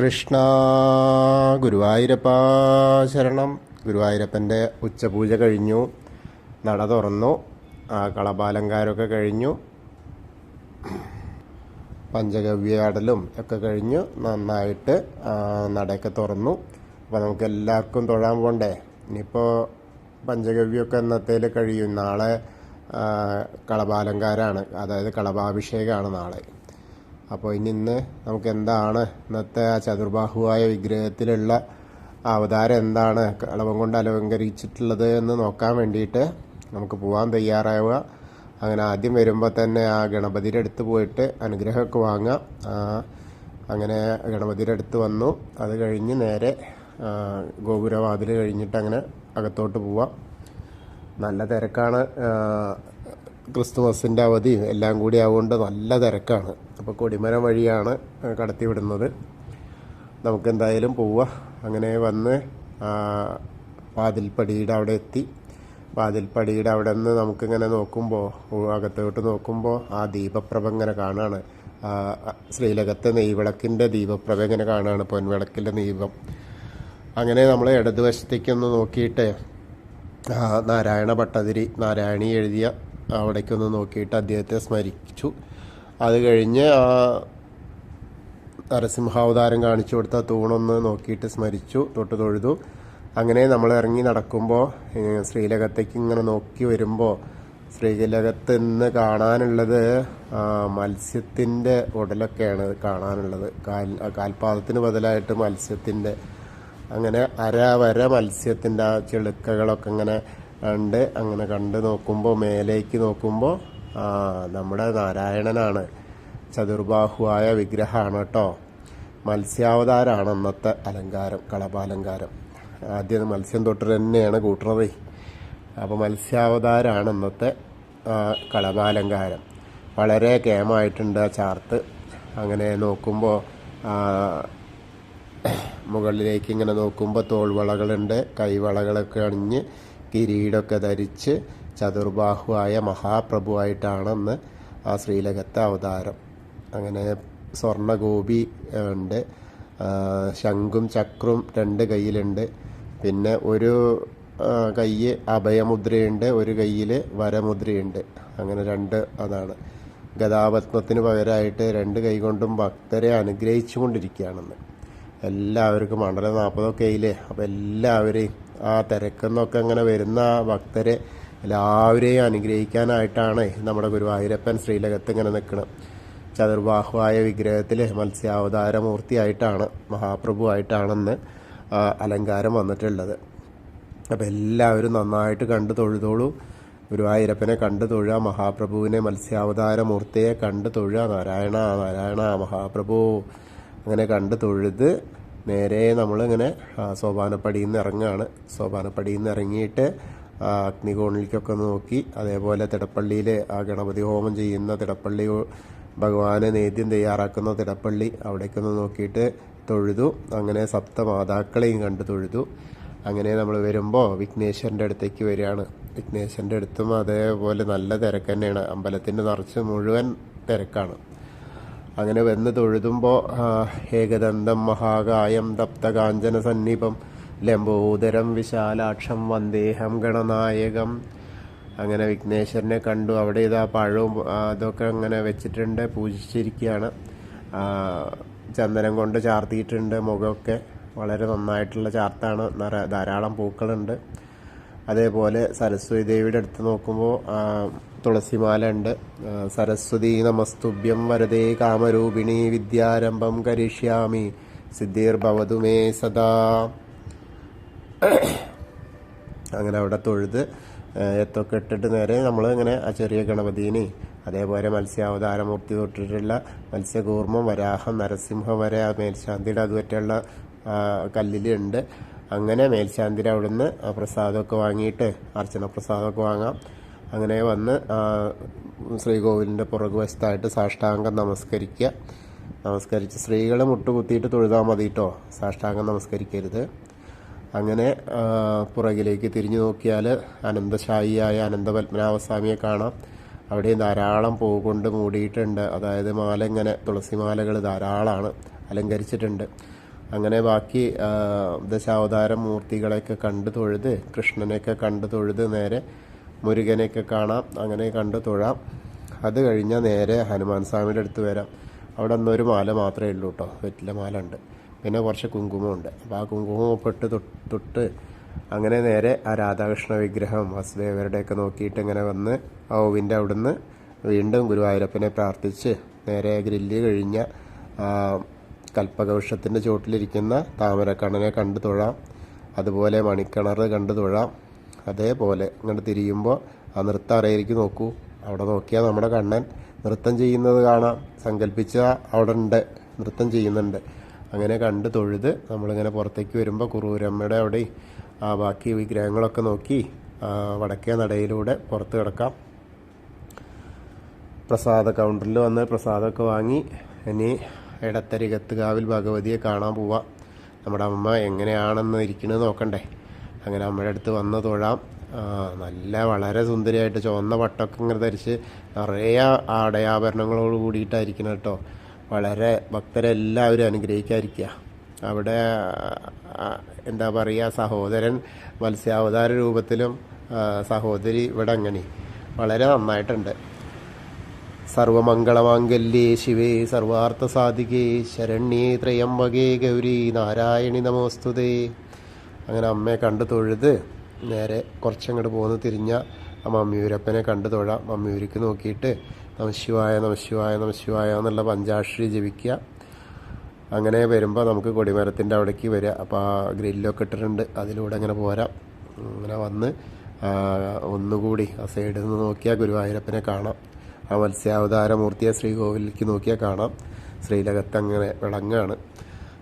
കൃഷ്ണ ഗുരുവായൂരപ്പ ശരണം. ഗുരുവായൂരപ്പന്റെ ഉച്ചപൂജ കഴിഞ്ഞു. നട തുറന്നു. ആ കളപാലങ്കാരമൊക്കെ കഴിഞ്ഞു. പഞ്ചഗവ്യാടലും ഒക്കെ കഴിഞ്ഞു. നന്നായിട്ട് നടയൊക്കെ തുറന്നു. അപ്പോൾ നമുക്ക് എല്ലാവർക്കും തൊഴാൻ പോണ്ടേ? ഇനിയിപ്പോൾ പഞ്ചഗവ്യമൊക്കെ എന്നത്തേൽ കഴിയും? നാളെ കളപാലങ്കാരാണ്. അതായത് കളഭാഭിഷേകമാണ് നാളെ. അപ്പോൾ ഇനി ഇന്ന് നമുക്ക് എന്താണ് ഇന്നത്തെ ആ ചതുർബാഹുവായ വിഗ്രഹത്തിലുള്ള അവതാരം എന്താണ്? കളവം കൊണ്ട് അലങ്കരിച്ചിട്ടുള്ളത് എന്ന് നോക്കാൻ വേണ്ടിയിട്ട് നമുക്ക് പോകാൻ തയ്യാറാവുക. അങ്ങനെ ആദ്യം വരുമ്പോൾ തന്നെ ആ ഗണപതിയുടെ അടുത്ത് പോയിട്ട് അനുഗ്രഹമൊക്കെ വാങ്ങാം. അങ്ങനെ ഗണപതിയുടെ അടുത്ത് വന്നു. അത് കഴിഞ്ഞ് നേരെ ഗോപുരവാതിൽ കഴിഞ്ഞിട്ട് അങ്ങനെ അകത്തോട്ട് പോവാം. നല്ല തിരക്കാണ് ക്രിസ്തുമസിന്റെ അവധിയും എല്ലാം കൂടി ആവുകൊണ്ട് നല്ല തിരക്കാണ്. അപ്പോൾ കൊടിമരം വഴിയാണ് കടത്തിവിടുന്നത്. നമുക്കെന്തായാലും പോവുക അങ്ങനെ വന്ന് വാതിൽപ്പടിയുടെ അവിടെ എത്തി. വാതിൽപ്പടിയുടെ അവിടെ നിന്ന് നമുക്കിങ്ങനെ നോക്കുമ്പോൾ അകത്തോട്ട് നോക്കുമ്പോൾ ആ ദീപപ്രഭ ഇങ്ങനെ കാണാണ്. ശ്രീലകത്തെ നെയ്വിളക്കിന്റെ ദീപപ്രഭ ഇങ്ങനെ കാണാണ് പൊൻവിളക്കിന്റെ ദീപം. അങ്ങനെ നമ്മൾ ഇടതുവശത്തേക്കൊന്ന് നോക്കിയിട്ട് നാരായണ ഭട്ടതിരി നാരായണി എഴുതിയ അവിടേക്കൊന്ന് നോക്കിയിട്ട് അദ്ദേഹത്തെ സ്മരിച്ചു. അത് കഴിഞ്ഞ് ആ നരസിംഹാവതാരം കാണിച്ചു കൊടുത്ത തൂണൊന്ന് നോക്കിയിട്ട് സ്മരിച്ചു തൊട്ട് തൊഴുതു അങ്ങനെ നമ്മൾ ഇറങ്ങി നടക്കുമ്പോൾ ശ്രീലകത്തേക്ക് ഇങ്ങനെ നോക്കി വരുമ്പോൾ ശ്രീലകത്ത് ഇന്ന് കാണാനുള്ളത് മത്സ്യത്തിന്റെ ഉടലൊക്കെയാണ് കാണാനുള്ളത്. കാൽ കാൽപാദത്തിന് ബദലായിട്ട് മത്സ്യത്തിന്റെ അങ്ങനെ അര വര മത്സ്യത്തിന്റെ ആ ചെളുക്കകളൊക്കെ ഇങ്ങനെ ഉണ്ട് അങ്ങനെ കണ്ട് നോക്കുമ്പോൾ മേലേക്ക് നോക്കുമ്പോൾ ആ, നമ്മുടെ നാരായണനാണ്. ചതുർബാഹുവായ വിഗ്രഹമാണ് കേട്ടോ. മത്സ്യാവതാരമാണ് അന്നത്തെ അലങ്കാരം കളഭാലങ്കാരം ആദ്യം മത്സ്യം തൊട്ട് തന്നെയാണ് കൂട്ടുന്നത് അപ്പോൾ മത്സ്യാവതാരമാണ് അന്നത്തെ കളപാലങ്കാരം. വളരെ കേമായിട്ടുണ്ട് ആ ചാർത്ത്. അങ്ങനെ നോക്കുമ്പോൾ മുകളിലേക്ക് ഇങ്ങനെ നോക്കുമ്പോൾ തോൾവളകളുണ്ട് കൈവളകളൊക്കെ അണിഞ്ഞ് കിരീടമൊക്കെ ധരിച്ച് ചതുർബാഹുവായ മഹാപ്രഭുവായിട്ടാണ് അന്ന് ആ ശ്രീലകത്തെ അവതാരം. അങ്ങനെ സ്വർണഗോപി ഉണ്ട് ശംഖും ചക്രും രണ്ട് കയ്യിലുണ്ട്. പിന്നെ ഒരു കൈ അഭയമുദ്രയുണ്ട് ഒരു കയ്യിൽ വരമുദ്രയുണ്ട്. അങ്ങനെ രണ്ട് അതാണ്. ഗതാപത്മത്തിന് പകരമായിട്ട് രണ്ട് കൈ കൊണ്ടും ഭക്തരെ അനുഗ്രഹിച്ചു കൊണ്ടിരിക്കുകയാണെന്ന് എല്ലാവർക്കും മണ്ഡലം നാൽപ്പതൊക്കെ ആയില്ലേ? അപ്പോൾ എല്ലാവരെയും ആ തിരക്കെന്നൊക്കെ ഇങ്ങനെ വരുന്ന ഭക്തരെ എല്ലാവരെയും അനുഗ്രഹിക്കാനായിട്ടാണ് നമ്മുടെ ഗുരുവായൂരപ്പൻ ശ്രീലകത്ത് ഇങ്ങനെ നിൽക്കുന്നത് ചതുർബാഹുവായ വിഗ്രഹത്തിൽ മത്സ്യാവതാരമൂർത്തിയായിട്ടാണ് മഹാപ്രഭുവായിട്ടാണെന്ന് അലങ്കാരം വന്നിട്ടുള്ളത്. അപ്പോൾ എല്ലാവരും നന്നായിട്ട് കണ്ട് തൊഴുതോളൂ. ഗുരുവായൂരപ്പനെ കണ്ട് തൊഴുക മഹാപ്രഭുവിനെ മത്സ്യാവതാരമൂർത്തിയെ കണ്ട് തൊഴുക നാരായണ നാരായണ മഹാപ്രഭു അങ്ങനെ കണ്ട് തൊഴുത് നേരെ നമ്മളിങ്ങനെ സോപാനപ്പടിയിൽ നിന്ന് ഇറങ്ങുകയാണ് സോപാനപ്പടിയിൽ നിന്ന് ഇറങ്ങിയിട്ട് അഗ്നികോണിലേക്കൊക്കെ നോക്കി അതേപോലെ തിടപ്പള്ളിയിൽ ആ ഗണപതി ഹോമം ചെയ്യുന്ന തിടപ്പള്ളി ഭഗവാന് നേദ്യം തയ്യാറാക്കുന്ന തിടപ്പള്ളി അവിടേക്കൊന്ന് നോക്കിയിട്ട് തൊഴുതു. അങ്ങനെ സപ്തമാതാക്കളെയും കണ്ട് തൊഴുതു. അങ്ങനെ നമ്മൾ വരുമ്പോൾ വിഘ്നേശ്വരന്റെ അടുത്തേക്ക് വരികയാണ്. വിഘ്നേശ്വരന്റെ അടുത്തും അതേപോലെ നല്ല തിരക്ക് തന്നെയാണ്. അമ്പലത്തിന്റെ നിറച്ച് മുഴുവൻ തിരക്കാണ്. അങ്ങനെ വന്ന് തൊഴുതുമ്പോൾ ഏകദന്തം മഹാകായം തപ്തകാഞ്ചന സന്നിപം ലംബോദരം വിശാലാക്ഷം വന്ദേഹം ഗണനായകം. അങ്ങനെ വിഘ്നേശ്വരനെ കണ്ടു. അവിടെ ഇതാ പഴവും അതൊക്കെ അങ്ങനെ വെച്ചിട്ടുണ്ട് പൂജിച്ചിരിക്കുകയാണ്. ചന്ദനം കൊണ്ട് ചാർത്തിയിട്ടുണ്ട് മുഖമൊക്കെ. വളരെ നന്നായിട്ടുള്ള ചാർത്താണ്. ധാരാളം പൂക്കളുണ്ട്. അതേപോലെ സരസ്വതി ദേവിയുടെ അടുത്ത് നോക്കുമ്പോൾ തുളസിമാല ഉണ്ട്. സരസ്വതി നമസ്തുഭ്യം വരദേ കാമരൂപിണി വിദ്യാരംഭം കരിഷ്യാമി സിദ്ധിർ ഭവതു മേ സദാ. അങ്ങനെ അവിടെ തൊഴുത് എത്തൊക്കെ ഇട്ടിട്ട് നേരെ നമ്മൾ ഇങ്ങനെ ആ ചെറിയ ഗണപതിനെ അതേപോലെ മത്സ്യാവതാരമൂർത്തി തൊട്ടിട്ടുള്ള മത്സ്യകൂർമ്മം വരാഹം നരസിംഹം വരെ മേൽശാന്തിയുടെ അതുപറ്റുള്ള കല്ലിലുണ്ട്. അങ്ങനെ മേൽശാന്തിര അവിടുന്ന് പ്രസാദമൊക്കെ വാങ്ങിയിട്ട് അർച്ചന പ്രസാദമൊക്കെ വാങ്ങാം. അങ്ങനെ വന്ന് ശ്രീകോവിലിന്റെ പുറകുവശത്തായിട്ട് സാഷ്ടാംഗം നമസ്കരിക്കുക. നമസ്കരിച്ച് സ്ത്രീകൾ മുട്ടുകുത്തിയിട്ട് തൊഴുതാൽ മതി കേട്ടോ സാഷ്ടാംഗം നമസ്കരിക്കരുത്. അങ്ങനെ പുറകിലേക്ക് തിരിഞ്ഞു നോക്കിയാൽ അനന്തശായിയായ അനന്തപത്മനാഭസ്വാമിയെ കാണാം. അവിടെ ധാരാളം പൂ കൊണ്ട് മൂടിയിട്ടുണ്ട്. അതായത് മാല ഇങ്ങനെ തുളസിമാലകൾ ധാരാളമാണ് അലങ്കരിച്ചിട്ടുണ്ട്. അങ്ങനെ ബാക്കി ദശാവതാര മൂർത്തികളെയൊക്കെ കണ്ട് തൊഴുത് കൃഷ്ണനെയൊക്കെ കണ്ട് തൊഴുത് നേരെ മുരുകനെയൊക്കെ കാണാം അങ്ങനെ കണ്ട് തൊഴാം. അത് കഴിഞ്ഞാൽ നേരെ ഹനുമാൻ സ്വാമിയുടെ അടുത്ത് വരാം. അവിടെ ഒന്നൊരു മാല മാത്രമേ ഉള്ളൂ കേട്ടോ വെറ്റില മാല ഉണ്ട് പിന്നെ കുറച്ച് കുങ്കുമമുണ്ട്. അപ്പോൾ ആ കുങ്കുമം പെട്ട് തൊട്ട് അങ്ങനെ നേരെ ആ രാധാകൃഷ്ണ വിഗ്രഹം വസുദേവരുടെയൊക്കെ നോക്കിയിട്ട് ഇങ്ങനെ വന്ന് ആ ഓവിന്റെ അവിടുന്ന് വീണ്ടും ഗുരുവായൂരപ്പനെ പ്രാർത്ഥിച്ച് നേരെ ഗ്രില്ല് കഴിഞ്ഞ കൽപ്പകവൃക്ഷത്തിന്റെ ചുവട്ടിലിരിക്കുന്ന താമരക്കണ്ണനെ കണ്ടു തൊഴാം. അതുപോലെ മണിക്കിണർ കണ്ടു തൊഴാം. അതേപോലെ ഇങ്ങോട്ട് തിരിയുമ്പോൾ ആ നൃത്തം അറിയിലേക്ക് നോക്കൂ. അവിടെ നോക്കിയാൽ നമ്മുടെ കണ്ണൻ നൃത്തം ചെയ്യുന്നത് കാണാം. സങ്കല്പിച്ച അവിടെ ഉണ്ട്. നൃത്തം ചെയ്യുന്നുണ്ട്. അങ്ങനെ കണ്ട് തൊഴുത് നമ്മളിങ്ങനെ പുറത്തേക്ക് വരുമ്പോൾ കുറൂരമ്മയുടെ അവിടെ ആ ബാക്കി വിഗ്രഹങ്ങളൊക്കെ നോക്കി വടക്കേ നടയിലൂടെ പുറത്ത് കിടക്കാം. പ്രസാദ കൗണ്ടറിൽ വന്ന് പ്രസാദമൊക്കെ വാങ്ങി. ഇനി ഇടത്തരികത്തുകാവിൽ ഭഗവതിയെ കാണാൻ പോവാം. നമ്മുടെ അമ്മ എങ്ങനെയാണെന്ന് ഇരിക്കണത് നോക്കണ്ടേ. അങ്ങനെ അമ്മയുടെ അടുത്ത് വന്ന് തൊഴാം. നല്ല വളരെ സുന്ദരിയായിട്ട് ചുവന്ന പട്ടൊക്കെ ഇങ്ങനെ ധരിച്ച് നിറയെ ആടയാഭരണങ്ങളോട് കൂടിയിട്ടായിരിക്കണം കേട്ടോ. വളരെ ഭക്തരെല്ലാവരും അനുഗ്രഹിക്കാതിരിക്കുക. അവിടെ എന്താ പറയുക സഹോദരൻ മത്സ്യാവതാര രൂപത്തിലും സഹോദരി ഇവിടെ അങ്ങനെ. വളരെ നന്നായിട്ടുണ്ട്. സർവമംഗളമാംഗല്യേ ശിവേ സർവാർത്ഥസാധികേ ശരണ്യേ ത്രയംബകേ ഗൗരി നാരായണി നമോസ്തുതേ. അങ്ങനെ അമ്മയെ കണ്ടു തൊഴുത് നേരെ കുറച്ചങ്ങോട്ട് പോന്ന് തിരിഞ്ഞ ആ മമ്മിയൂരപ്പനെ കണ്ടു തൊഴാം. മമ്മിയൂരിക്ക് നോക്കിയിട്ട് നമശിവായ നമശിവായ നമശിവായ എന്നുള്ള പഞ്ചാക്ഷരി ജപിക്കുക. അങ്ങനെ വരുമ്പോൾ നമുക്ക് കൊടിമരത്തിന്റെ അവിടേക്ക് വരിക. അപ്പോൾ ആ ഗ്രില്ലൊക്കെ ഇട്ടിട്ടുണ്ട്. അതിലൂടെ അങ്ങനെ പോരാം. അങ്ങനെ വന്ന് ഒന്നുകൂടി ആ സൈഡിൽ നിന്ന് നോക്കിയാൽ ഗുരുവായൂരപ്പനെ കാണാം. ആ മത്സ്യാവതാര മൂർത്തിയെ ശ്രീകോവിലേക്ക് നോക്കിയാൽ കാണാം. ശ്രീലകത്ത് അങ്ങനെ വിളങ്ങാണ്.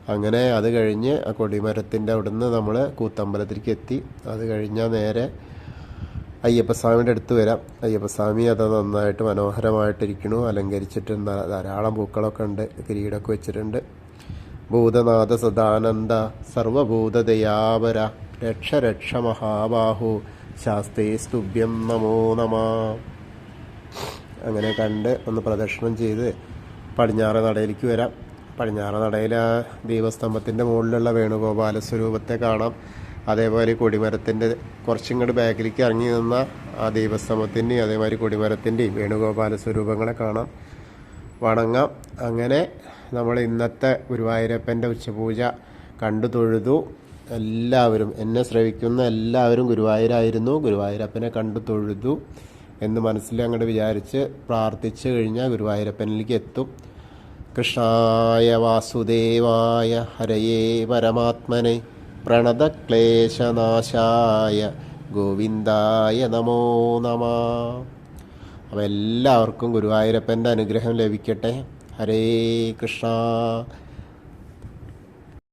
അങ്ങനെ അത് കഴിഞ്ഞ് ആ കൊടിമരത്തിന്റെ അവിടുന്ന് നമ്മൾ കൂത്തമ്പലത്തിലേക്ക് എത്തി. അത് കഴിഞ്ഞാൽ നേരെ അയ്യപ്പസ്വാമിയുടെ അടുത്ത് വരാം. അയ്യപ്പസ്വാമി അത് നന്നായിട്ട് മനോഹരമായിട്ടിരിക്കണു. അലങ്കരിച്ചിട്ട് ധാ- ധാരാളം പൂക്കളൊക്കെ ഉണ്ട്. കിരീടമൊക്കെ വെച്ചിട്ടുണ്ട്. ഭൂതനാഥ സദാനന്ദ സർവഭൂതദയാപര രക്ഷ രക്ഷ മഹാബാഹു ശാസ്ത്രേ സ്തുഭ്യം നമോ നമ. അങ്ങനെ കണ്ട് ഒന്ന് പ്രദക്ഷിണം ചെയ്ത് പടിഞ്ഞാറ് നടയിലേക്ക് വരാം. പടിഞ്ഞാറ് നടയിൽ ആ ദീപസ്തംഭത്തിന്റെ മുകളിലുള്ള വേണുഗോപാല സ്വരൂപത്തെ കാണാം. അതേപോലെ കൊടിമരത്തിന്റെ കുറച്ചും കൂടി ബാക്കിലേക്ക് ഇറങ്ങി നിന്ന ആ ദീപസ്തംഭത്തിന്റെയും അതേമാതിരി കൊടിമരത്തിന്റെയും വേണുഗോപാല സ്വരൂപങ്ങളെ കാണാം. വണങ്ങാം. അങ്ങനെ നമ്മൾ ഇന്നത്തെ ഗുരുവായൂരപ്പന്റെ ഉച്ചപൂജ കണ്ടു തൊഴുതു. എല്ലാവരും എന്നെ ശ്രവിക്കുന്ന എല്ലാവരും ഗുരുവായൂരായിരുന്നു. ഗുരുവായൂരപ്പനെ കണ്ടു തൊഴുതു. എന്ന് മനസ്സിൽ അങ്ങോട്ട് വിചാരിച്ച് പ്രാർത്ഥിച്ചു കഴിഞ്ഞാൽ ഗുരുവായൂരപ്പനിലേക്ക് എത്തും. കൃഷ്ണായ വാസുദേവായ ഹരയേ പരമാത്മനെ പ്രണതക്ലേശനാശായ ഗോവിന്ദായ നമോ നമ. അപ്പോൾ എല്ലാവർക്കും ഗുരുവായൂരപ്പന്റെ അനുഗ്രഹം ലഭിക്കട്ടെ. ഹരേ കൃഷ്ണ.